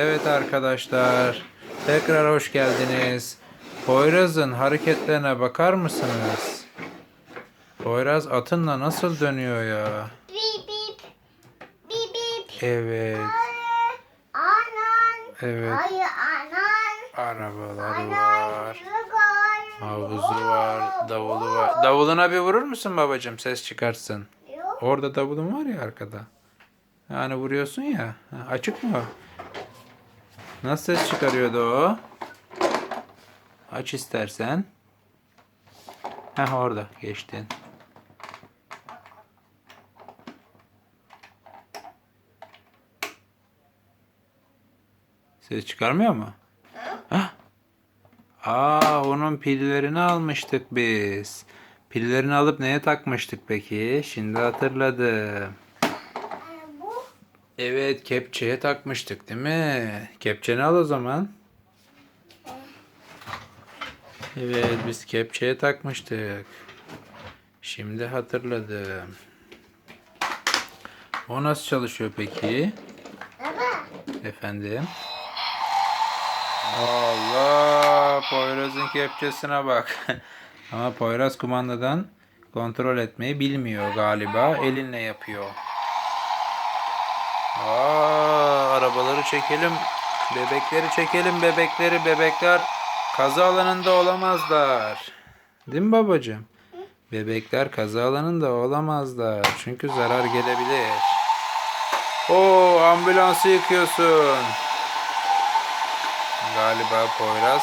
Evet arkadaşlar. Tekrar hoş geldiniz. Poyraz'ın hareketlerine bakar mısınız? Poyraz atınla nasıl dönüyor ya? Bip bip. Bip bip. Evet. Anan. Evet. Ay anan. Arabaları Anan. var. Havuzu var. Davulu var. Davuluna bir vurur musun babacığım? Ses çıkartsın. Yok. Orada davulun var ya arkada. Yani vuruyorsun ya. Açık mı? Nasıl ses çıkarıyordu o? Aç istersen. Heh orada geçtin. Ses çıkarmıyor mu? Hah. Aa onun pillerini almıştık biz. Pillerini alıp neye takmıştık peki? Şimdi hatırladım. Evet kepçeye takmıştık değil mi? Kepçeni al o zaman. Evet biz kepçeye takmıştık. Şimdi hatırladım. O nasıl çalışıyor peki? Efendim? Allah! Poyraz'ın kepçesine bak. Ama Poyraz kumandadan kontrol etmeyi bilmiyor galiba. Elinle yapıyor. Arabaları çekelim. Bebekleri çekelim bebekleri. Bebekler kaza alanında olamazlar. Değil mi babacığım? Bebekler kaza alanında olamazlar. Çünkü zarar gelebilir. Oo ambulansı yıkıyorsun. Galiba Poyraz.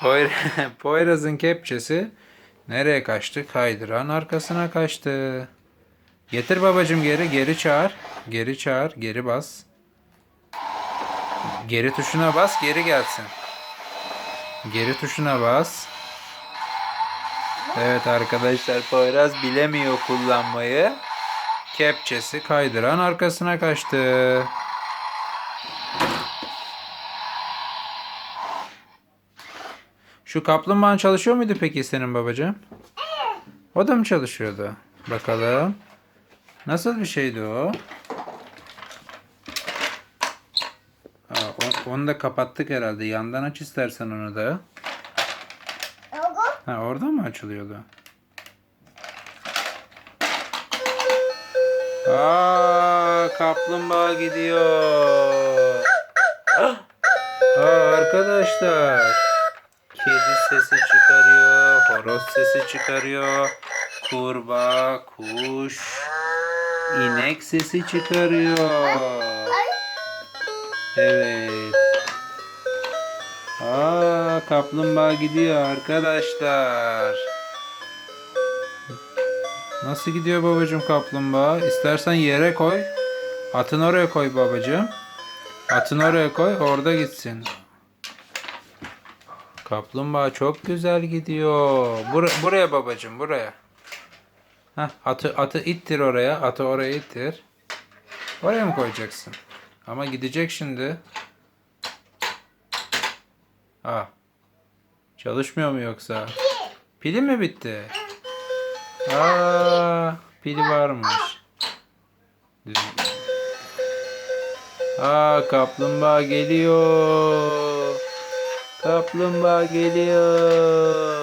Poyra- Poyraz'ın kepçesi nereye kaçtı? Kaydıran arkasına kaçtı. Getir babacım geri, geri çağır. Geri çağır, geri bas. Geri tuşuna bas, geri gelsin. Geri tuşuna bas. Evet arkadaşlar Poyraz bilemiyor kullanmayı. Kepçesi kaydıran arkasına kaçtı. Şu kaplumbağan çalışıyor muydu peki senin babacığım? O da mı çalışıyordu? Bakalım. Nasıl bir şeydi o? Aa, o- onu da kapattık herhalde. Yandan aç istersen onu da. Ha orada mı açılıyordu? Aa kaplumbağa gidiyor. Aa, arkadaşlar. Kedi sesi çıkarıyor, horoz sesi çıkarıyor, kurbağa, kuş, inek sesi çıkarıyor. Evet. Aa, kaplumbağa gidiyor arkadaşlar. Nasıl gidiyor babacığım kaplumbağa? İstersen yere koy. Atın oraya koy babacığım. Atın oraya koy, orada gitsin. Kaplumbağa çok güzel gidiyor. Bur- buraya babacığım, buraya. Heh, atı atı ittir oraya. Atı oraya ittir. Oraya mı koyacaksın? Ama gidecek şimdi. Aa. Çalışmıyor mu yoksa? Pili mi bitti? Aa, pili varmış. Aa, kaplumbağa geliyor. Kaplumbağa geliyor.